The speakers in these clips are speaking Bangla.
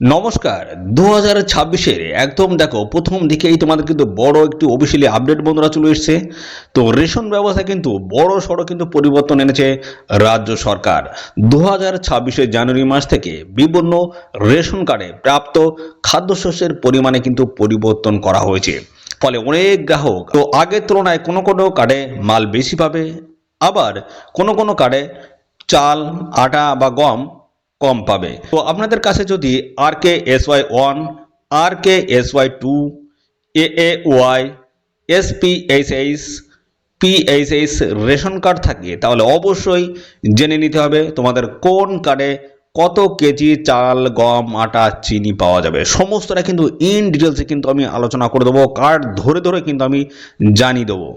নমস্কার দু হাজার ছাব্বিশের একদম দেখো প্রথম দিকেই তোমাদের কিন্তু বড় একটি অফিসিয়ালি আপডেট বন্ধুরা চলে এসছে। তো রেশন ব্যবস্থা কিন্তু বড় সড়ো কিন্তু পরিবর্তন এনেছে রাজ্য সরকার। দু হাজার ছাব্বিশের জানুয়ারি মাস থেকে বিভিন্ন রেশন কার্ডে প্রাপ্ত খাদ্যশস্যের পরিমাণে কিন্তু পরিবর্তন করা হয়েছে। ফলে অনেক গ্রাহক তো আগের তুলনায় কোনো কোনো কার্ডে মাল বেশি পাবে, আবার কোনো কোনো কার্ডে চাল, আটা বা গম কম পাবে। তো আপনাদের কাছে যদি R K S Y one R K S Y two A A Y S P H H PHH ration card থাকে, তাহলে অবশ্যই জেনে নিতে হবে তোমাদের কোন কার্ডে কত কেজি চাল, গম, আটা, চিনি পাওয়া যাবে। সমস্তটা কিন্তু ইন ডিটেলসে কিন্তু আমি আলোচনা করে দেবো কার্ড ধরে ধরে কিন্তু আমি জানিয়ে দেবো,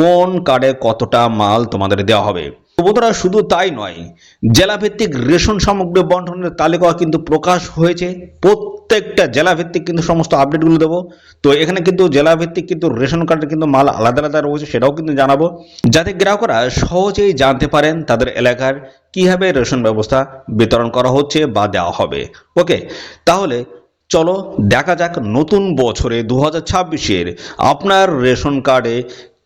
কোন কার্ডে কতটা মাল তোমাদের দেওয়া হবে। তো শুধু তাই নয়, জেলাভিত্তিক রেশন সামগ্রী বন্টনের তালিকা কিন্তু প্রকাশ হয়েছে। প্রত্যেকটা জেলাভিত্তিক কিন্তু সমস্ত আপডেটগুলো দেবো। তো এখানে কিন্তু জেলাভিত্তিক কিন্তু রেশন কার্ডের কিন্তু মাল আলাদা আলাদা রয়েছে, সেটাও কিন্তু জানাব। যাতে গ্রাহকরা সহজেই জানতে পারেন তাদের এলাকার কীভাবে রেশন ব্যবস্থা বিতরণ করা হচ্ছে বা দেওয়া হবে। ওকে, তাহলে চলো দেখা যাক নতুন বছরে দু হাজার আপনার রেশন কার্ডে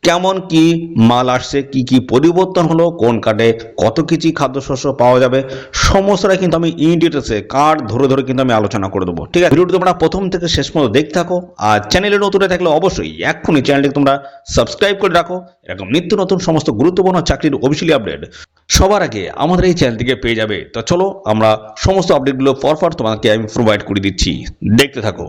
কেমন কি মাল আসছে, কি কি পরিবর্তন হলো, কোন কার্ডে কত কেজি খাদ্যশস্য পাওয়া যাবে, সমস্তটা কিন্তু আমি ইন ডিটেলসে কার্ড ধরে ধরে কিন্তু আমি আলোচনা করে দেবো, ঠিক আছে? ভিডিওটি তোমরা প্রথম থেকে শেষ পর্যন্ত দেখতে থাকো, আর চ্যানেলে নতুন থাকলে অবশ্যই এক্ষুনি চ্যানেলটিকে তোমরা সাবস্ক্রাইব করে রাখো, এরকম নিত্য নতুন সমস্ত গুরুত্বপূর্ণ চাকরির অফিসিয়ালি আপডেট সবার আগে আমাদের এই চ্যানেল থেকে পেয়ে যাবে। তো চলো আমরা সমস্ত আপডেটগুলো পরপর তোমাকে আমি প্রোভাইড করে দিচ্ছি, দেখতে থাকো।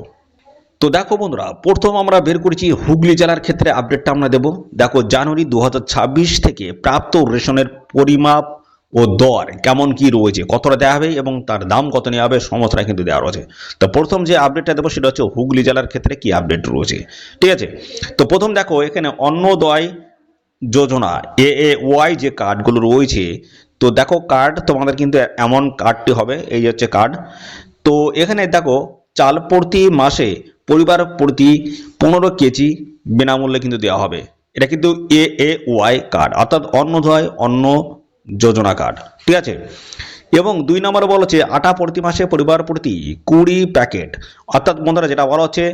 তো দেখো বন্ধুরা, প্রথম আমরা বের করেছি হুগলি জেলার ক্ষেত্রে আপডেটটা আমরা দেব। দেখো, জানুয়ারি দু হাজার ছাব্বিশ থেকে প্রাপ্ত রেশনের পরিমাপ ও দর কেমন কি রয়েছে, কতটা দেওয়া হবে এবং তার দাম কত নেওয়া হবে সমস্তটা কিন্তু দেওয়া রয়েছে। তো প্রথম যে আপডেটটা দেবো সেটা হচ্ছে হুগলি জেলার ক্ষেত্রে কি আপডেট রয়েছে, ঠিক আছে? তো প্রথম দেখো, এখানে অন্নদয় যোজনা এ এ ওয়াই যে কার্ডগুলো রয়েছে, তো দেখো কার্ড তোমাদের কিন্তু এমন কার্ডটি হবে, এই হচ্ছে কার্ড তো এখানে দেখো, চাল প্রতি মাসে পরিবার প্রতি পনেরো কেজি বিনামূল্যে কিন্তু দেওয়া হবে। এটা কিন্তু এ এ ওয়াই কার্ড অর্থাৎ অন্নদয় অন্ন যোজনা কার্ড ঠিক আছে? এবং দুই নম্বরে বলা হচ্ছে, আটা প্রতি মাসে পরিবার প্রতি কুড়ি প্যাকেট। অর্থাৎ বন্ধুরা, যেটা বলা হচ্ছে,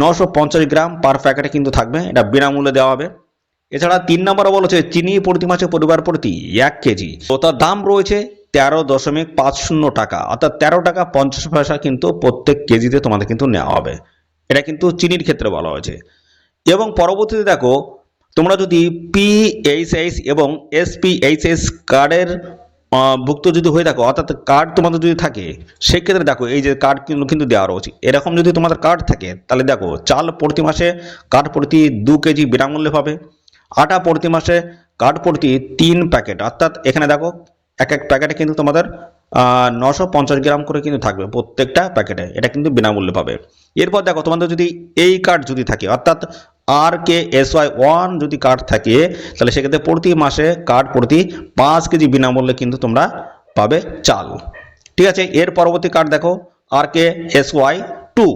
নশো পঞ্চাশ গ্রাম পার প্যাকেটে কিন্তু থাকবে, এটা বিনামূল্যে দেওয়া হবে। এছাড়া তিন নম্বরে বলা হচ্ছে, চিনি প্রতি মাসে পরিবার প্রতি এক কেজি। তো তার দাম রয়েছে তেরো দশমিক পাঁচ শূন্য টাকা, অর্থাৎ তেরো টাকা পঞ্চাশ পয়সা কিন্তু প্রত্যেক কেজিতে তোমাদের কিন্তু নেওয়া হবে। এটা কিন্তু চিনির ক্ষেত্রে বলা হয়েছে। এবং পরবর্তীতে দেখো, তোমরা যদি পিএইচএস এবং এসপিএইচএস কার্ডের ভুক্ত যদি হয়ে থাকো, অর্থাৎ কার্ড তোমাদের যদি থাকে, সেক্ষেত্রে দেখো, এই যে কার্ড কিন্তু দেওয়া রয়েছে। এরকম যদি তোমাদের কার্ড থাকে, তাহলে দেখো, চাল প্রতি মাসে কার্ড প্রতি দু কেজি বিনামূল্যে পাবে। আটা প্রতি মাসে কার্ড প্রতি তিন প্যাকেট। অর্থাৎ এখানে দেখো এক এক প্যাকেটে কিন্তু তোমাদের নশো পঞ্চাশ গ্রাম করে কিন্তু থাকবে প্রত্যেকটা প্যাকেটে। এটা কিন্তু বিনামূল্যে পাবে। এরপর দেখো, তোমাদের যদি এই কার্ড যদি থাকে, অর্থাৎ R K S Y one যদি কার্ড থাকে, তাহলে সেক্ষেত্রে প্রতি মাসে কার্ড প্রতি পাঁচ কেজি বিনামূল্যে কিন্তু তোমরা পাবে চাল। ঠিক আছে? এর পরবর্তী কার্ড দেখো R K S Y two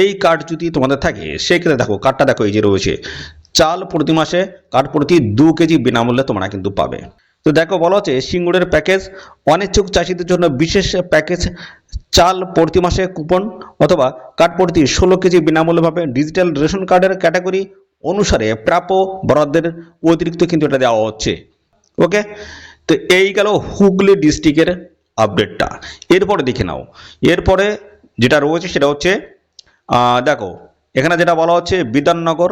এই কার্ড যদি তোমাদের থাকে, সেক্ষেত্রে দেখো কার্ডটা দেখো, এই যে রয়েছে। চাল প্রতি মাসে কার্ড প্রতি দু কেজি বিনামূল্যে তোমরা কিন্তু পাবে। তো দেখো বলা হচ্ছে সিঙ্গুরের প্যাকেজ অনিচ্ছুক চাষিদের জন্য বিশেষ প্যাকেজ চাল প্রতি মাসে কুপন অথবা কার্ড প্রতি ষোলো কেজি বিনামূল্যে পাবে ডিজিটাল রেশন কার্ডের ক্যাটাগরি অনুসারে প্রাপ্য বরাদ্দের অতিরিক্ত কিন্তু এটা দেওয়া হচ্ছে। ওকে তো এই গেল হুগলি ডিস্ট্রিক্টের আপডেটটা এরপরে দেখে নাও। এরপরে যেটা রয়েছে সেটা হচ্ছে দেখো, এখানে যেটা বলা হচ্ছে বিধাননগর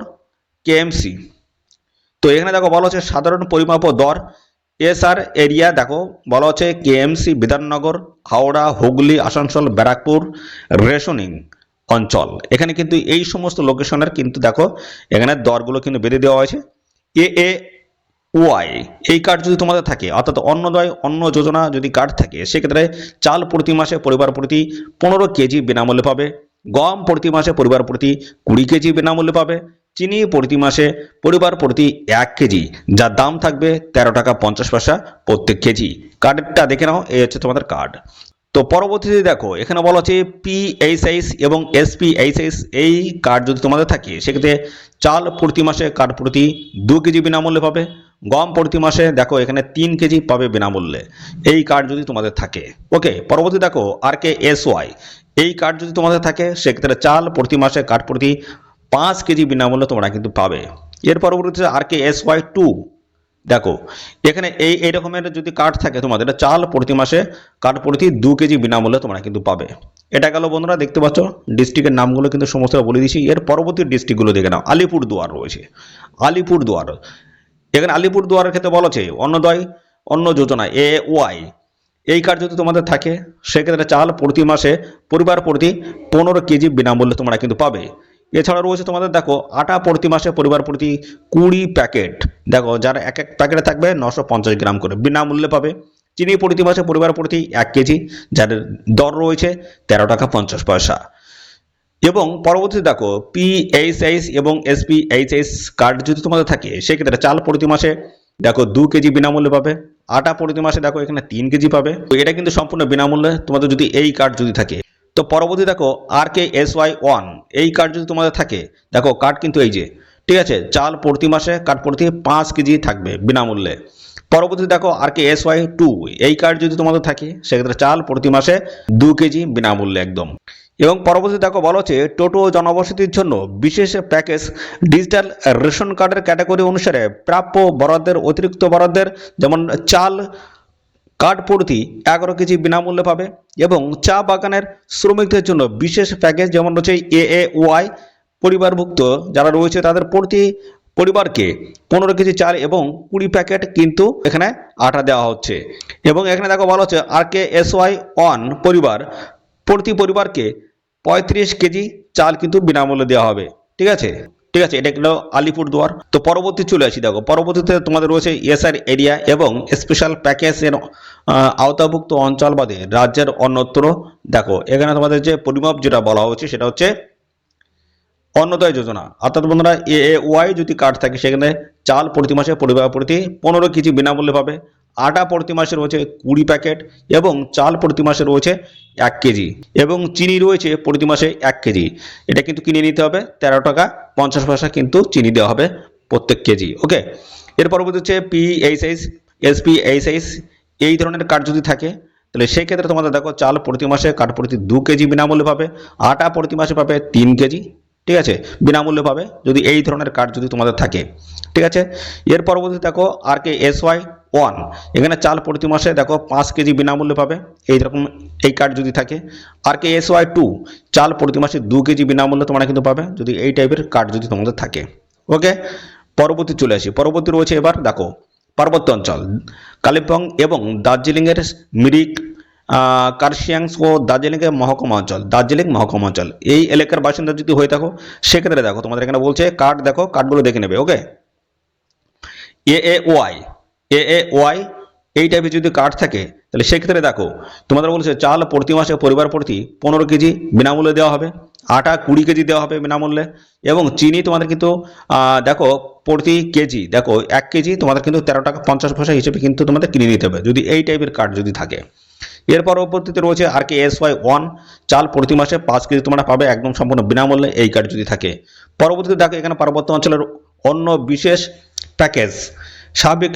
কেএমসি তো এখানে দেখো বলা হচ্ছে সাধারণ পরিমাপ দর এসআর এরিয়া, দেখো, বলা হচ্ছে কেএমসি বিধাননগর, হাওড়া, হুগলি, আসানসোল, ব্যারাকপুর, রেশনিং অঞ্চল। এখানে কিন্তু এই সমস্ত লোকেশনের কিন্তু দেখো, এখানে দরগুলো কিন্তু বেঁধে দেওয়া হয়েছে। এ এ ওয়াই, এই কার্ড যদি তোমাদের থাকে, অর্থাৎ অন্নদয় অন্ন যোজনা যদি কার্ড থাকে, সেক্ষেত্রে চাল প্রতি মাসে পরিবার প্রতি পনেরো কেজি বিনামূল্যে পাবে, গম প্রতি মাসে পরিবার প্রতি কুড়ি কেজি বিনামূল্যে পাবে চিনি প্রতি মাসে পরিবার প্রতি এক কেজি, যার দাম থাকবে তেরো টাকা পঞ্চাশ পয়সা প্রত্যেক কেজি। কার্ডটা দেখে নাও, এই হচ্ছে তোমাদের কার্ড তো পরবর্তীতে দেখো, এখানে বলা হচ্ছে পিএইচএস এবং এসপিএইচএস এই কার্ড যদি তোমাদের থাকে, সেক্ষেত্রে চাল প্রতি মাসে কার্ড প্রতি দু কেজি বিনামূল্যে পাবে, গম প্রতি মাসে দেখো এখানে তিন কেজি পাবে বিনামূল্যে, এই কার্ড যদি তোমাদের থাকে। ওকে পরবর্তী দেখো আর কে এস ওয়াই এই কার্ড যদি তোমাদের থাকে, সেক্ষেত্রে চাল প্রতি মাসে কার্ড প্রতি পাঁচ কেজি বিনামূল্যে তোমরা কিন্তু পাবে। এর পরবর্তীতে R K S Y two দেখো, এখানে এই এই রকমের যদি কার্ড থাকে তোমাদের, এটা চাল প্রতি মাসে কার্ড প্রতি দু কেজি বিনামূল্যে তোমরা কিন্তু পাবে। এটা গেল বন্ধুরা, দেখতে পাচ্ছ ডিস্ট্রিক্টের নামগুলো কিন্তু সমস্ত বলে দিয়েছি। এর পরবর্তী ডিস্ট্রিক্টগুলো দেখে নাও আলিপুর দুয়ার রয়েছে। আলিপুর দুয়ার এখানে আলিপুর দুয়ারের ক্ষেত্রে বলা হচ্ছে অন্নদয় অন্ন যোজনা এ ওয়াই এই কার্ড যদি তোমাদের থাকে, সেক্ষেত্রে চাল প্রতি মাসে পরিবার প্রতি পনেরো কেজি বিনামূল্যে তোমরা কিন্তু পাবে। এছাড়া রয়েছে তোমাদের, দেখো, আটা প্রতি মাসে পরিবার প্রতি কুড়ি প্যাকেট। দেখো, যার এক এক প্যাকেটে থাকবে নশো পঞ্চাশ গ্রাম করে, বিনামূল্যে পাবে। চিনি প্রতি মাসে পরিবার প্রতি এক কেজি যার দর রয়েছে তেরো টাকা পঞ্চাশ পয়সা। এবং পরবর্তীতে দেখো পিএইচএইচ এবং এসপিএইচএস কার্ড যদি তোমাদের থাকে, সেক্ষেত্রে চাল প্রতি মাসে, দেখো, দু কেজি বিনামূল্যে পাবে। আটা প্রতি মাসে, দেখো, এখানে তিন কেজি পাবে। তো এটা কিন্তু সম্পূর্ণ বিনামূল্যে তোমাদের যদি এই কার্ড যদি থাকে তো পরবর্তী দেখো R K S Y one এই কার্ড যদি তোমাদের থাকে, দেখো কার্ড কিন্তু এই যে, ঠিক আছে, চাল প্রতি মাসে কার্ড প্রতি পাঁচ কেজি থাকবে বিনামূল্যে। পরবর্তী দেখো R K S Y two এই কার্ড যদি তোমাদের থাকে, সেক্ষেত্রে চাল প্রতি মাসে দু কেজি বিনামূল্যে একদম। এবং পরবর্তী দেখো, বলা হচ্ছে টোটো জনবসতির জন্য বিশেষ প্যাকেজ ডিজিটাল রেশন কার্ডের ক্যাটাগরি অনুসারে প্রাপ্য বরাদ্দের, অতিরিক্ত বরাদ্দের, যেমন চাল কার্ড প্রতি এগারো কেজি বিনামূল্যে পাবে এবং চা বাগানের শ্রমিকদের জন্য বিশেষ প্যাকেজ যেমন রয়েছে এ এ ওয়াই পরিবারভুক্ত যারা রয়েছে তাদের প্রতি পরিবারকে পনেরো কেজি চাল এবং কুড়ি প্যাকেট কিন্তু এখানে আটা দেওয়া হচ্ছে। এবং এখানে দেখো বলা হচ্ছে R K S Y one পরিবার, প্রতি পরিবারকে পঁয়ত্রিশ কেজি চাল কিন্তু বিনামূল্যে দেওয়া হবে। ঠিক আছে? ঠিক আছে, এটা গেলো আলিপুরদুয়ার তো পরবর্তী চলে আসি, দেখো, পরবর্তীতে তোমাদের রয়েছে এসআর এরিয়া এবং স্পেশাল প্যাকেজের আওতাভুক্ত অঞ্চল বাদে রাজ্যের অন্যত্র। দেখো, এখানে তোমাদের যে পরিমাপ যেটা বলা হচ্ছে, সেটা হচ্ছে অন্নদয় যোজনা। অর্থাৎ বন্ধুরা, এ ওয়াই যদি কার্ড থাকে, সেখানে চাল প্রতি মাসে পরিবার প্রতি পনেরো কেজি বিনামূল্যে পাবে। আটা প্রতি মাসে রয়েছে কুড়ি প্যাকেট এবং চাল প্রতি মাসে রয়েছে এক কেজি এবং চিনি রয়েছে প্রতি মাসে এক কেজি। এটা কিন্তু কিনে নিতে হবে, তেরো টাকা, পঞ্চাশ পয়সা কিন্তু চিনি দেওয়া হবে প্রত্যেক কেজি, ওকে? এর পরবর্তী হচ্ছে পিএইচএস এসপিএইচএস এই ধরনের কার্ড যদি থাকে, তাহলে সেই ক্ষেত্রে তোমাদের দেখো চাল প্রতি মাসে, কাঠ প্রতি দু কেজি বিনামূল্যে পাবে, আটা প্রতি মাসে পাবে তিন কেজি, ঠিক আছে? বিনামূল্যে পাবে যদি এই ধরনের কার্ড যদি তোমাদের থাকে, ঠিক আছে? এর পরবর্তী দেখো R K S Y one এখানে চাল প্রতি মাসে দেখো পাঁচ কেজি বিনামূল্যে পাবে। এই রকম এই কার্ড যদি থাকে। R K S Y two চাল প্রতি মাসে দু কেজি বিনামূল্যে তোমরা কিন্তু পাবে, যদি এই টাইপের কার্ড যদি তোমাদের থাকে। ওকে পরবর্তী চলে আসি। পরবর্তী রয়েছে এবার দেখো, পার্বত্য অঞ্চল। কালিম্পং এবং দার্জিলিংয়ের মিরিক কার্শিয়াংস ও দার্জিলিংয়ের মহকুমা অঞ্চল। দার্জিলিং মহকুমা অঞ্চল। এই এলাকার বাসিন্দা যদি হয়ে থাকো, সেক্ষেত্রে দেখো, তোমাদের এখানে বলছে কার্ড দেখো কার্ডগুলো দেখে নেবে। ওকে এ A Y A A Y এই টাইপের যদি কার্ড থাকে, তাহলে সেক্ষেত্রে দেখো, তোমাদের বলছে চাল প্রতি মাসে পরিবার প্রতি পনেরো কেজি বিনামূল্যে দেওয়া হবে, আটা কুড়ি কেজি দেওয়া হবে বিনামূল্যে, এবং চিনি তোমাদের কিন্তু দেখো, প্রতি কেজি, দেখো, এক কেজি তোমাদের কিন্তু তেরো টাকা পঞ্চাশ পয়সা হিসেবে কিন্তু তোমাদের কিনে নিতে হবে, যদি এই টাইপের কার্ড যদি থাকে। এর পরবর্তীতে রয়েছে R K S Y one চাল প্রতি মাসে পাঁচ কেজি তোমরা পাবে একদম সম্পূর্ণ বিনামূল্যে এই কার্ড যদি থাকে। পরবর্তীতে দেখো, এখানে পার্বত্য অঞ্চলের অন্য বিশেষ প্যাকেজ স্বাভাবিক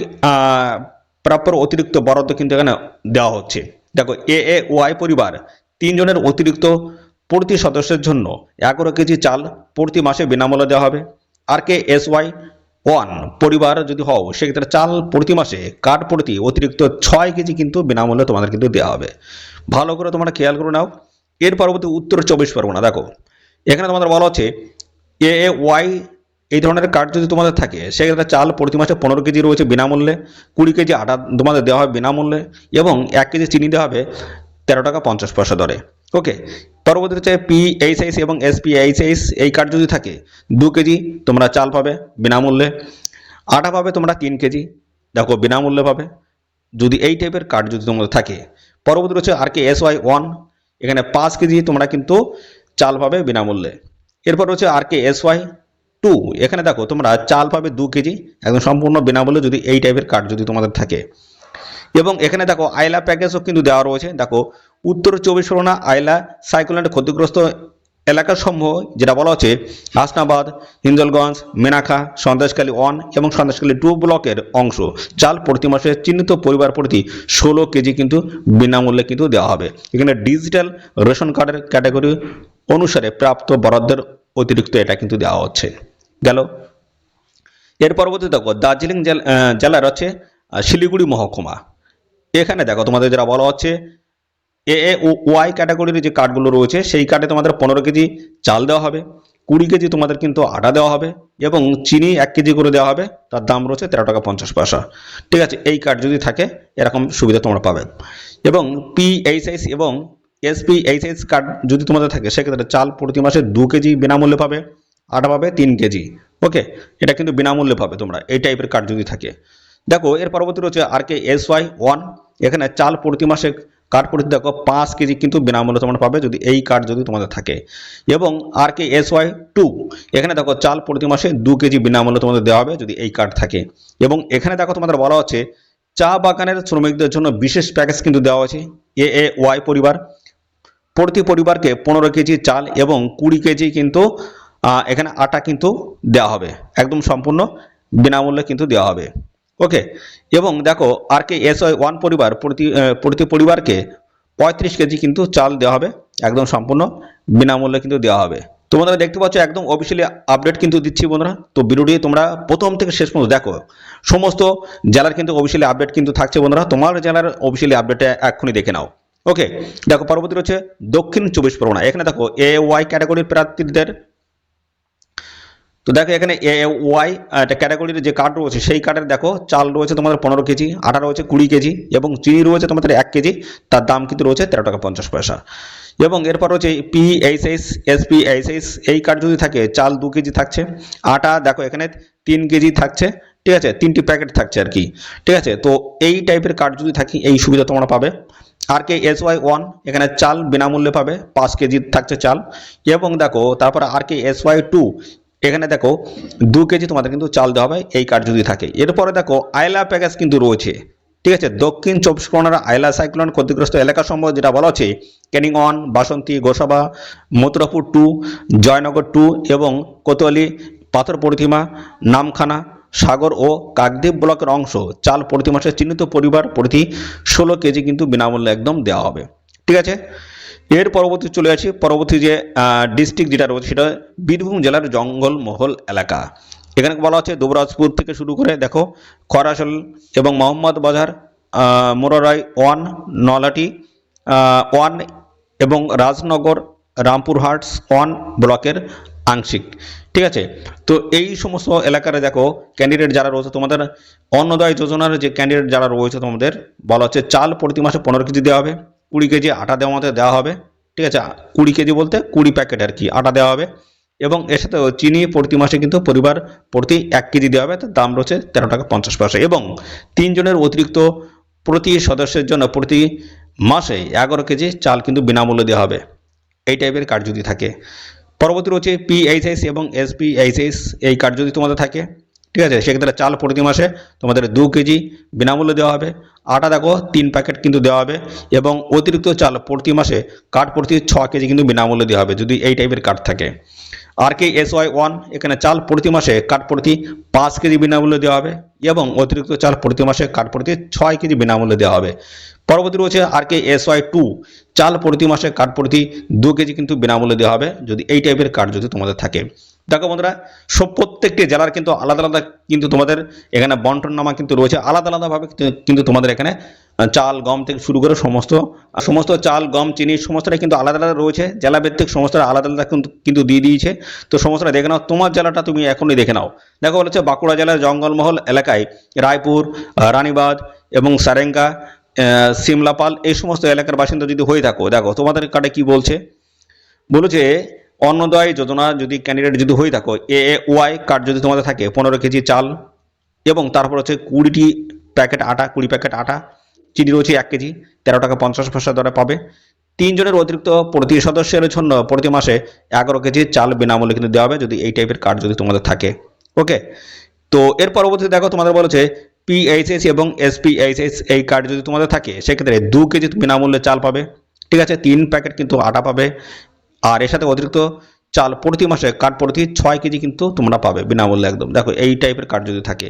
প্রাপ্য অতিরিক্ত বরাদ্দ কিন্তু এখানে দেওয়া হচ্ছে। দেখো, এ এ, ওয়াই পরিবার তিনজনের অতিরিক্ত প্রতি সদস্যের জন্য এগারো কেজি চাল প্রতি মাসে বিনামূল্যে দেওয়া হবে। R K, S, Y, one পরিবার যদি হও, সেক্ষেত্রে চাল প্রতি মাসে কাঠ প্রতি অতিরিক্ত ছয় কেজি কিন্তু বিনামূল্যে তোমাদের কিন্তু দেওয়া হবে। ভালো করে তোমরা খেয়াল করে নাও। এর পরবর্তী উত্তর চব্বিশ পরগনা। দেখো, এখানে তোমাদের বলা হচ্ছে এ এ, ওয়াই এই ধরনের কার্ড যদি তোমাদের থাকে, সেক্ষেত্রে চাল প্রতি মাসে পনেরো কেজি রয়েছে বিনামূল্যে, কুড়ি কেজি আটা তোমাদের দেওয়া হবে বিনামূল্যে এবং এক কেজি চিনি দেওয়া হবে তেরো টাকা পঞ্চাশ পয়সা দরে। ওকে পরবর্তী হচ্ছে পি এইচ এইচ এবং এস পি এইচ এইচ এই কার্ড যদি থাকে, দু কেজি তোমরা চাল পাবে বিনামূল্যে, আটা পাবে তোমরা তিন কেজি, দেখো বিনামূল্যে পাবে। যদি এই টাইপের কার্ড যদি তোমাদের থাকে পরবর্তী রয়েছে R K S Y one এখানে পাঁচ কেজি তোমরা কিন্তু চাল পাবে বিনামূল্যে। এরপর হচ্ছে R K S Y two, এখানে দেখো তোমরা চাল পাবে দু কেজি, একদম সম্পূর্ণ বিনামূল্যে যদি এই টাইপের কার্ড যদি তোমাদের থাকে। এবং এখানে দেখো আইলা প্যাকেজও কিন্তু দেওয়া রয়েছে। দেখো, উত্তর চব্বিশ পরগনা আইলা সাইক্লোনের ক্ষতিগ্রস্ত এলাকা সমূহ, যেটা বলা হচ্ছে হাসনাবাদ হিঞ্জলগঞ্জ মেনাখা সন্দেশকালী ওয়ান এবং সন্দেশকালী টু ব্লকের অংশ। চাল প্রতি মাসে চিহ্নিত পরিবার প্রতি ষোলো কেজি কিন্তু বিনামূল্যে কিন্তু দেওয়া হবে। এখানে ডিজিটাল রেশন কার্ডের ক্যাটাগরি অনুসারে প্রাপ্ত বরাদ্দের অতিরিক্ত এটা কিন্তু দেওয়া হচ্ছে। গেল। এর পরবর্তী দেখো, দার্জিলিং জেল- জেলার হচ্ছে শিলিগুড়ি মহকুমা। এখানে দেখো, তোমাদের যারা বলা হচ্ছে, এ এ ওয়াই ক্যাটাগরির যে কার্ডগুলো রয়েছে, সেই কার্ডে তোমাদের পনেরো কেজি চাল দেওয়া হবে, কুড়ি কেজি তোমাদের কিন্তু আটা দেওয়া হবে, এবং চিনি এক কেজি করে দেওয়া হবে, তার দাম রয়েছে তেরো টাকা পঞ্চাশ পয়সা। ঠিক আছে, এই কার্ড যদি থাকে, এরকম সুবিধা তোমরা পাবে। এবং পিএইচএস এবং এসপিএইচএস কার্ড যদি তোমাদের থাকে, সেক্ষেত্রে চাল প্রতি মাসে দু কেজি বিনামূল্যে পাবে। আটা পাবে তিন কেজি। ওকে এটা কিন্তু বিনামূল্যে পাবে তোমরা। এই টাইপের কার্ড যদি থাকে। দেখো, এর পরবর্তী রয়েছে R K S Y one. এখানে চাল প্রতি মাসে কার্ড প্রতি, দেখো, পাঁচ কেজি কিন্তু বিনামূল্যে তোমরা পাবে যদি এই কার্ড যদি তোমাদের থাকে। এবং R K S Y two. এখানে দেখো, চাল প্রতি মাসে দু কেজি বিনামূল্যে তোমাদের দেওয়া হবে যদি এই কার্ড থাকে। এবং এখানে দেখো, তোমাদের বলা হচ্ছে, চা বাগানের শ্রমিকদের জন্য বিশেষ প্যাকেজ কিন্তু দেওয়া হয়েছে। এ এ ওয়াই পরিবার। প্রতি পরিবারকে পনেরো কেজি চাল এবং কুড়ি কেজি কিন্তু এখানে আটা কিন্তু দেওয়া হবে। একদম সম্পূর্ণ বিনামূল্যে কিন্তু দেওয়া হবে। ওকে? এবং দেখো, আর কে এস ওয়ান পরিবার প্রতি প্রতি পরিবারকে পঁয়ত্রিশ কেজি কিন্তু চাল দেওয়া হবে। একদম সম্পূর্ণ বিনামূল্যে কিন্তু দেওয়া হবে। তোমরা দেখতে পাচ্ছ, একদম অফিসিয়ালি আপডেট কিন্তু দিচ্ছি বন্ধুরা। তো ভিডিওটি তোমরা প্রথম থেকে শেষ পর্যন্ত দেখো। সমস্ত জেলার কিন্তু অফিসিয়ালি আপডেট কিন্তু থাকছে বন্ধুরা। তোমার জেলার অফিসিয়ালি আপডেটটা এক্ষুনি দেখে নাও। ওকে? দেখো, পরবর্তী রয়েছে দক্ষিণ চব্বিশ পরগনা। এখানে দেখো এ ওয়াই ক্যাটাগরির প্রার্থীদের তো দেখো এখানে এ ওয়াই একটা ক্যাটাগরির যে কার্ড রয়েছে, সেই কার্ডের দেখো, চাল রয়েছে তোমাদের পনেরো কেজি, আটা রয়েছে কুড়ি কেজি এবং চিনি রয়েছে তোমাদের এক কেজি, তার দাম কিন্তু রয়েছে তেরো টাকা পঞ্চাশ পয়সা। এবং এরপর রয়েছে P HS S P PHS SPHS এই কার্ড যদি থাকে, চাল দু কেজি থাকছে, আটা দেখো এখানে তিন কেজি থাকছে, ঠিক আছে, তিনটি প্যাকেট থাকছে আর কি, ঠিক আছে, তো এই টাইপের কার্ড যদি থাকে, এই সুবিধা তোমরা পাবে। R K S Y one এখানে চাল বিনামূল্যে পাবে, পাঁচ কেজি থাকছে চাল, এবং দেখো, তারপরে R K S Y two এখানে দেখো দু কেজি তোমাদের কিন্তু চাল দেওয়া হবে, এই কার্ড যদি থাকে। এরপরে দেখো আয়লা প্যাকেজ কিন্তু রয়েছে। ঠিক আছে, দক্ষিণ চব্বিশ পরগনার আয়লা সাইক্লোন ক্ষতিগ্রস্ত এলাকা সম্বন্ধে যেটা বলা হচ্ছে Canning one Basanti, Gosaba, Mathurapur two, Jaynagar two এবং কোতোয়ালি, পাথর প্রতিমা, নামখানা, সাগর ও কাকদ্বীপ ব্লকের অংশ চাল প্রতি মাসে চিহ্নিত পরিবার প্রতি ষোলো কেজি কিন্তু বিনামূল্যে একদম দেওয়া হবে। ঠিক আছে এর পরবর্তী চলে আসি পরবর্তী যে ডিস্ট্রিক্ট যেটা রয়েছে সেটা বীরভূম জেলার জঙ্গলমহল এলাকা। এখানে বলা হচ্ছে দুবরাজপুর থেকে শুরু করে, দেখো খরাসল এবং মোহাম্মদ বাজার মোরারাই ওয়ান, নলাটি ওয়ান এবং রাজনগর, রামপুরহাটস ওয়ান ব্লকের আংশিক। ঠিক আছে? তো এই সমস্ত এলাকারে, দেখো ক্যান্ডিডেট যারা রয়েছে, তোমাদের অন্নদয় যোজনার যে ক্যান্ডিডেট যারা রয়েছে, তোমাদের বলা হচ্ছে চাল প্রতি মাসে পনেরো কেজি দেওয়া হবে। কুড়ি কেজি আটা দেওয়া মতো দেওয়া হবে, ঠিক আছে? কুড়ি কেজি বলতে কুড়ি প্যাকেট আর কি আটা দেওয়া হবে। এবং এর সাথে চিনি প্রতি মাসে কিন্তু পরিবার প্রতি এক কেজি দেওয়া হবে, তার দাম রয়েছে তেরো টাকা পঞ্চাশ পয়সা। এবং তিনজনের অতিরিক্ত প্রতি সদস্যের জন্য প্রতি মাসে এগারো কেজি চাল কিন্তু বিনামূল্যে দেওয়া হবে। এই টাইপের কার্ড যদি থাকে। পরবর্তী রয়েছে পিএইচএস এবং এসপিএইচএস এই কার্ড যদি তোমাদের থাকে। ঠিক আছে? সেক্ষেত্রে চাল প্রতি মাসে তোমাদের দু কেজি বিনামূল্যে দেওয়া হবে। আটা দেখো, তিন প্যাকেট কিন্তু দেওয়া হবে এবং অতিরিক্ত চাল প্রতি মাসে কাঠ প্রতি ছ কেজি কিন্তু বিনামূল্যে দেওয়া হবে, যদি এই টাইপের কাঠ থাকে। R K S Y one, এখানে চাল প্রতি মাসে কাঠ প্রতি পাঁচ কেজি বিনামূল্যে দেওয়া হবে এবং অতিরিক্ত চাল প্রতি মাসে কাঠ প্রতি ছয় কেজি বিনামূল্যে দেওয়া হবে। পরবর্তী রয়েছে R K S Y two, চাল প্রতি মাসে কাঠ প্রতি দু কেজি কিন্তু বিনামূল্যে দেওয়া হবে, যদি এই টাইপের কাঠ যদি তোমাদের থাকে। দেখো বন্ধুরা সব প্রত্যেকটি জেলার কিন্তু আলাদা আলাদা কিন্তু তোমাদের এখানে বন্টন নামা কিন্তু রয়েছে। আলাদা আলাদাভাবে কিন্তু- তোমাদের এখানে চাল গম থেকে শুরু করে সমস্ত সমস্ত চাল গম চিনি সমস্তটাই কিন্তু আলাদা আলাদা রয়েছে। জেলাভিত্তিক সমস্তটা আলাদা আলাদা কিন্তু দিয়ে দিয়েছে। তো সমস্তটা দেখে নাও তোমার জেলাটা তুমি এখনই দেখে নাও। দেখো বলেছে বাঁকুড়া জেলার জঙ্গলমহল এলাকায় রায়পুর আহ, রানীবাঁধ এবং সারেঙ্গা সিমলাপাল এই সমস্ত এলাকার বাসিন্দা যদি হয়ে থাকো দেখো তোমাদের কার্ডে কি বলছে? বলেছে অন্নদয় যোজনা যদি ক্যান্ডিডেট যদি হয়ে থাকো এ এ ওয়াই কার্ড যদি তোমাদের থাকে, পনেরো কেজি চাল এবং তারপর হচ্ছে কুড়িটি প্যাকেট আটা, কুড়ি প্যাকেট আটা, চিনি রয়েছে এক কেজি, তেরো টাকা পঞ্চাশ পয়সা দরে পাবে। তিনজনের অতিরিক্ত প্রতি সদস্যের জন্য প্রতি মাসে এগারো কেজি চাল বিনামূল্যে কিন্তু দেওয়া হবে যদি এই টাইপের কার্ড যদি তোমাদের থাকে। ওকে তো এর পরবর্তীতে দেখো, তোমাদের বলেছে পিএইচএস এবং এসপিএইচএস এই কার্ড যদি তোমাদের থাকে, সেক্ষেত্রে দু কেজি বিনামূল্যে চাল পাবে। ঠিক আছে? তিন প্যাকেট কিন্তু আটা পাবে। আর এর সাথে অতিরিক্ত চাল প্রতি মাসে কার্ড প্রতি ছয় কেজি কিন্তু তোমরা পাবে বিনামূল্যে একদম। দেখো, এই টাইপের কার্ড যদি থাকে।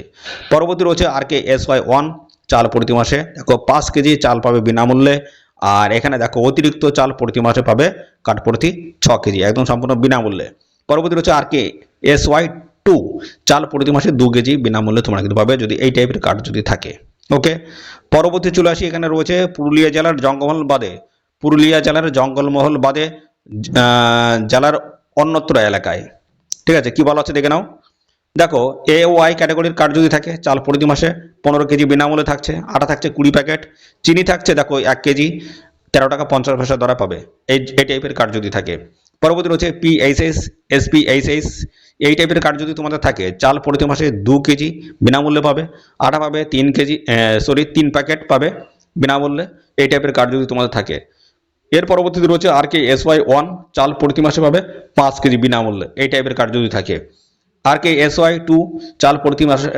পরবর্তী রয়েছে R K S Y one চাল প্রতি মাসে। দেখো, পাঁচ কেজি চাল পাবে বিনামূল্যে। আর এখানে দেখো, অতিরিক্ত চাল প্রতি মাসে পাবে কাঠ প্রতি ছ কেজি, একদম সম্পূর্ণ বিনামূল্যে। পরবর্তী রয়েছে R K S Y two. চাল প্রতি মাসে দু কেজি বিনামূল্যে তোমরা কিন্তু পাবে যদি এই টাইপের কার্ড যদি থাকে। ওকে? পরবর্তী চলে আসি, এখানে রয়েছে পুরুলিয়া জেলার জঙ্গলমহল বাদে। পুরুলিয়া জেলার জঙ্গলমহল বাদে জেলার অন্যত্র এলাকায়। ঠিক আছে, কি বলা হচ্ছে দেখে নাও। দেখো এ ওয়াই ক্যাটাগরির কার্ড যদি থাকে, চাল প্রতি মাসে পনেরো কেজি বিনামূল্যে থাকছে, আটা থাকছে কুড়ি প্যাকেট, চিনি থাকছে, দেখো, এক কেজি, তেরো টাকা পঞ্চাশ পয়সা দরে পাবে। এই এই টাইপের কার্ড যদি থাকে। পরবর্তী রয়েছে P H S S P H S এই টাইপের কার্ড যদি তোমাদের থাকে, চাল প্রতি মাসে দু কেজি বিনামূল্যে পাবে, আটা পাবে তিন কেজি সরি তিন প্যাকেট পাবে বিনামূল্যে, এই টাইপের কার্ড যদি তোমাদের থাকে। এর পরবর্তীতে রয়েছে R K S Y one চাল প্রতি মাসে পাবে পাঁচ কেজি বিনামূল্যে। এই টাইপের কার্ড যদি থাকে। R K S Y two চাল প্রতি মাসে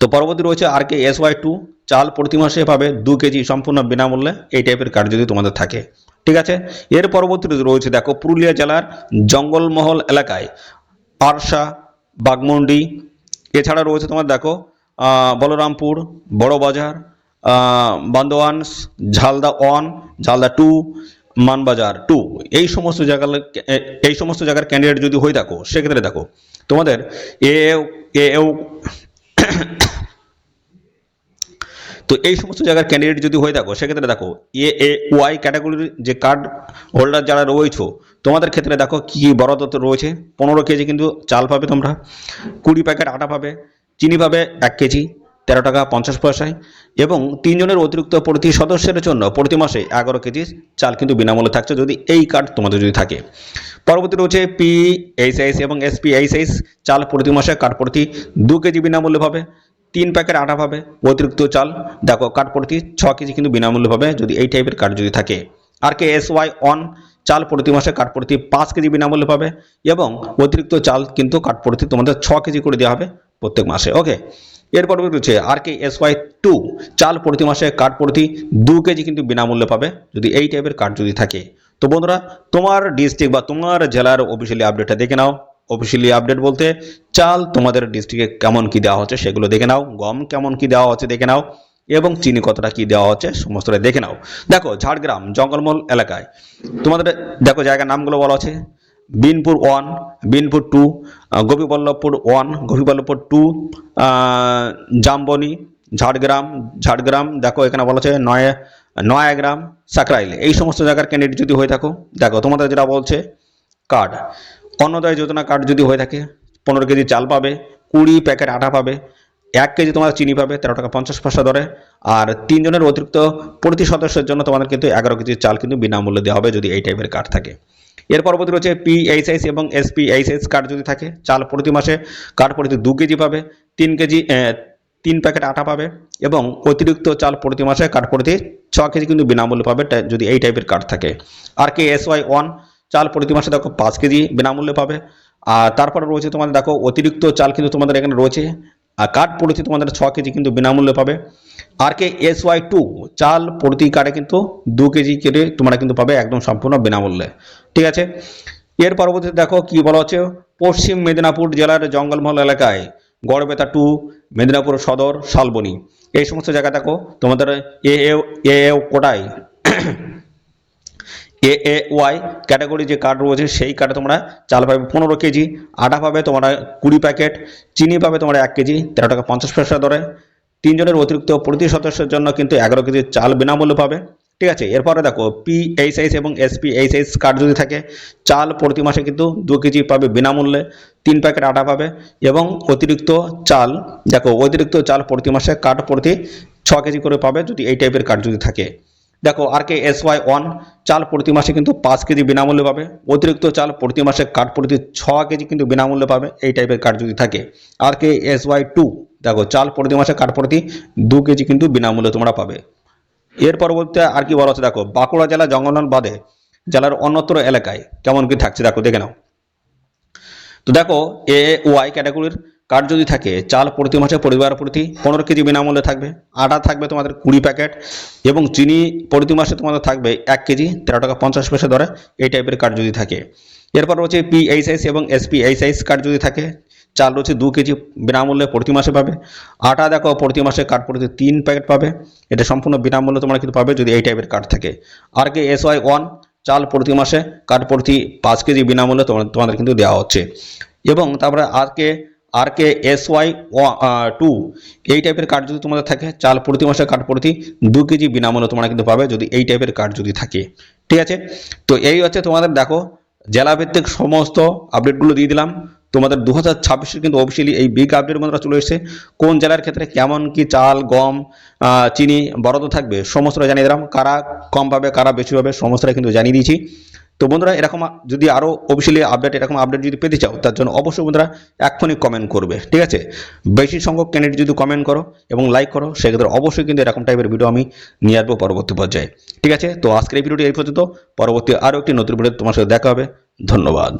তো পরবর্তী রয়েছে R K S Y two চাল প্রতি মাসে পাবে দু কেজি সম্পূর্ণ বিনামূল্যে। এই টাইপের কার্ড যদি তোমাদের থাকে। ঠিক আছে? এর পরবর্তীতে রয়েছে, দেখো, পুরুলিয়া জেলার জঙ্গলমহল এলাকায় আরশা, বাগমন্ডি। এছাড়া রয়েছে তোমার, দেখো Balarampur, Barabazar Bandwan Jhalda one, Jhalda two, Manbazar two. এই সমস্ত জায়গার এই সমস্ত জায়গার ক্যান্ডিডেট যদি হয়ে থাকো, সেক্ষেত্রে দেখো, তোমাদের এ এ তো এই সমস্ত জায়গার ক্যান্ডিডেট যদি হয়ে থাকো, সেক্ষেত্রে দেখো, এ এ, ওয়াই ক্যাটাগরির যে কার্ড হোল্ডার যারা রয়েছো, তোমাদের ক্ষেত্রে দেখো কী কী বরাদ্দ রয়েছে। পনেরো কেজি কিন্তু চাল পাবে তোমরা, কুড়ি প্যাকেট আটা পাবে, চিনি পাবে এক কেজি তেরো টাকা পঞ্চাশ পয়সায় এবং তিনজনের অতিরিক্ত প্রতি সদস্যের জন্য প্রতি মাসে এগারো কেজি চাল কিন্তু বিনামূল্যে থাকছে যদি এই কার্ড তোমাদের যদি থাকে। পরবর্তী রয়েছে পি এইচ এস এবং এসপি এইচ এস চাল প্রতি মাসে কার্ড প্রতি দু কেজি বিনামূল্যে পাবে। তিন প্যাকেট আটা পাবে অতিরিক্ত চাল। দেখো কাঠ প্রতি ছ কেজি কিন্তু বিনামূল্যে পাবে যদি এই টাইপের কার্ড যদি থাকে। R K S Y one চাল প্রতি মাসে কাঠ প্রতি পাঁচ কেজি বিনামূল্যে পাবে এবং অতিরিক্ত চাল কিন্তু কাঠ প্রতি তোমাদের ছ কেজি করে দেওয়া হবে প্রত্যেক মাসে। ওকে এরপর হচ্ছে R K S Y two চাল প্রতি মাসে কাঠ প্রতি দু কেজি কিন্তু বিনামূল্যে পাবে, যদি এই টাইপের কার্ড যদি থাকে। তো বন্ধুরা, তোমার ডিস্ট্রিক্ট বা তোমার জেলার অফিসিয়ালি আপডেটটা দেখে নাও। অফিসিয়ালি আপডেট বলতে চাল তোমাদের ডিস্ট্রিক্টে কেমন কি দেওয়া হচ্ছে সেগুলো দেখে নাও, গম কেমন কি দেওয়া হচ্ছে দেখে নাও, এবং চিনি কতটা কি দেওয়া হচ্ছে সমস্তটা দেখে নাও। দেখো, ঝাড়গ্রাম, জঙ্গলমহল এলাকায়, তোমাদের, দেখো জায়গার নামগুলো বলা আছে। Binpur one, Binpur two Gopiballavpur one, Gopiballavpur two Jamboni, Jhargram Jhargram, দেখো এখানে বলা আছে নয়, নয়াগ্রাম, সাকরাইল। এই সমস্ত জায়গার ক্যান্ডিডেট যদি হয়ে থাকো, দেখো তোমাদের যেটা বলছে কার্ড অন্নদয় যোজনা কার্ড যদি হয়ে থাকে, পনেরো কেজি চাল পাবে, কুড়ি প্যাকেট আটা পাবে, এক কেজি তোমার চিনি পাবে, তেরো টাকা পঞ্চাশ পয়সা দরে। আর তিনজনের অতিরিক্ত প্রতি সদস্যের জন্য তোমাদের কিন্তু এগারো কেজি চাল কিন্তু বিনামূল্যে দেওয়া হবে যদি এই টাইপের কার্ড থাকে। এর পরবর্তী রয়েছে পিএইচএস এবং এসপিএইচএস কার্ড যদি থাকে, চাল প্রতি মাসে কার্ড প্রতি দু কেজি পাবে, তিন কেজি তিন প্যাকেট আটা পাবে এবং অতিরিক্ত চাল প্রতি মাসে কার্ড প্রতি ছ কেজি কিন্তু বিনামূল্যে পাবে যদি এই টাইপের কার্ড থাকে। R K S Y one চাল প্রতি মাসে দেখো পাঁচ কেজি বিনামূল্যে পাবে। আর তারপরে রয়েছে তোমাদের দেখো অতিরিক্ত চাল কিন্তু তোমাদের এখানে রয়েছে, আর কার্ড প্রতি তোমাদের ছ কেজি কিন্তু বিনামূল্যে পাবে। R K S Y two চাল প্রতি কার্ডে কিন্তু দু কেজি কেটে তোমরা কিন্তু পাবে একদম সম্পূর্ণ বিনামূল্যে। ঠিক আছে? এর পরবর্তীতে দেখো কি বলা হচ্ছে? পশ্চিম মেদিনীপুর জেলার জঙ্গলমহল এলাকায় গড়বেতা টু মেদিনীপুর সদর শালবনি। এই সমস্ত জায়গা দেখো, তোমাদের এ এ কোটায়? এ এ, ওয়াই ক্যাটাগরি যে কার্ড রয়েছে, সেই কার্ডে তোমরা চাল পাবে পনেরো কেজি, আটা পাবে তোমরা কুড়ি প্যাকেট, চিনি পাবে তোমরা এক কেজি, তেরো টাকা পঞ্চাশ পয়সা দরে। তিনজনের অতিরিক্ত প্রতি সদস্যের জন্য কিন্তু এগারো কেজি চাল বিনামূল্যে পাবে। ঠিক আছে? এরপরে দেখো পি এইচ এইচ এবং S P H H card যদি থাকে, চাল প্রতি মাসে কিন্তু দু কেজি পাবে বিনামূল্যে, তিন প্যাকেট আটা পাবে এবং অতিরিক্ত চাল, দেখো, অতিরিক্ত চাল প্রতি মাসে কার্ড প্রতি ছ কেজি করে পাবে যদি এই টাইপের কার্ড যদি থাকে। দেখো R K S Y one চাল প্রতি মাসে কিন্তু পাঁচ কেজি বিনামূল্যে পাবে, অতিরিক্ত চাল প্রতি মাসে কার্ড প্রতি ছ কেজি কিন্তু বিনামূল্যে পাবে এই টাইপের কার্ড যদি থাকে। R K S Y two দেখো, চাল প্রতি মাসে কার্ড প্রতি দু কেজি কিন্তু বিনামূল্যে তোমরা পাবে। এর পরবর্তীতে আর কি বলা হচ্ছে, দেখো, বাঁকুড়া জেলা জঙ্গলমহল বাদে জেলার অন্যত্র এলাকায় কেমন কি থাকছে, দেখো, দেখে নাও। তো দেখো, এ, ওয়াই ক্যাটাগরির কার্ড যদি থাকে, চাল প্রতি মাসে পরিবার প্রতি পনেরো কেজি বিনামূল্যে থাকবে, আটা থাকবে তোমাদের কুড়ি প্যাকেট এবং চিনি প্রতি মাসে তোমাদের থাকবে এক কেজি, তেরো টাকা পঞ্চাশ পয়সা ধরে এই টাইপের কার্ড যদি থাকে। এরপর রয়েছে পিএইচআইস এবং এসপিএইচআইস কার্ড যদি থাকে চাল রয়েছে দু কেজি বিনামূল্যে প্রতি মাসে পাবে। আটা দেখো, প্রতি মাসে কার্ড প্রতি তিন প্যাকেট পাবে। এটা সম্পূর্ণ বিনামূল্যে তোমরা কিন্তু পাবে যদি এই টাইপের কার্ড থাকে। R K S Y one চাল প্রতি মাসে কার্ড প্রতি পাঁচ কেজি বিনামূল্যে তোমাদের তোমাদের কিন্তু দেওয়া হচ্ছে। এবং তারপরে R K R K S Y two এই টাইপের কার্ড যদি তোমাদের থাকে, চাল প্রতি মাসে কার্ড প্রতি দু কেজি বিনামূল্যে তোমরা কিন্তু পাবে যদি এই টাইপের কার্ড যদি থাকে। ঠিক আছে? তো এই হচ্ছে তোমাদের দেখো, জেলাভিত্তিক সমস্ত আপডেটগুলো দিয়ে দিলাম। তোমাদের দু হাজার ছাব্বিশের কিন্তু অফিসিয়ালি এই বিগ আপডেট বন্ধুরা চলে এসেছে। কোন জেলার ক্ষেত্রে কেমন, কি চাল, গম চিনি বরাদ্দ থাকবে সমস্তটা জানিয়ে দিলাম। কারা কম পাবে, কারা বেশি পাবে সমস্তটা কিন্তু জানিয়ে দিয়েছি। তো বন্ধুরা, এরকম যদি আরও অফিসিয়ালি আপডেট এরকম আপডেট যদি পেতে চাও, তার জন্য অবশ্যই বন্ধুরা এক্ষুনি কমেন্ট করবে, ঠিক আছে? বেশি সংখ্যক ক্যান্ডিডেট যদি কমেন্ট করো এবং লাইক করো, সেক্ষেত্রে অবশ্যই কিন্তু এরকম টাইপের ভিডিও আমি নিয়ে আসব পরবর্তী পর্যায়ে, ঠিক আছে? তো আজকের এই ভিডিওটি এই পর্যন্ত। পরবর্তী আরও একটি নতুন ভিডিও তোমার সাথে দেখা হবে। ধন্যবাদ।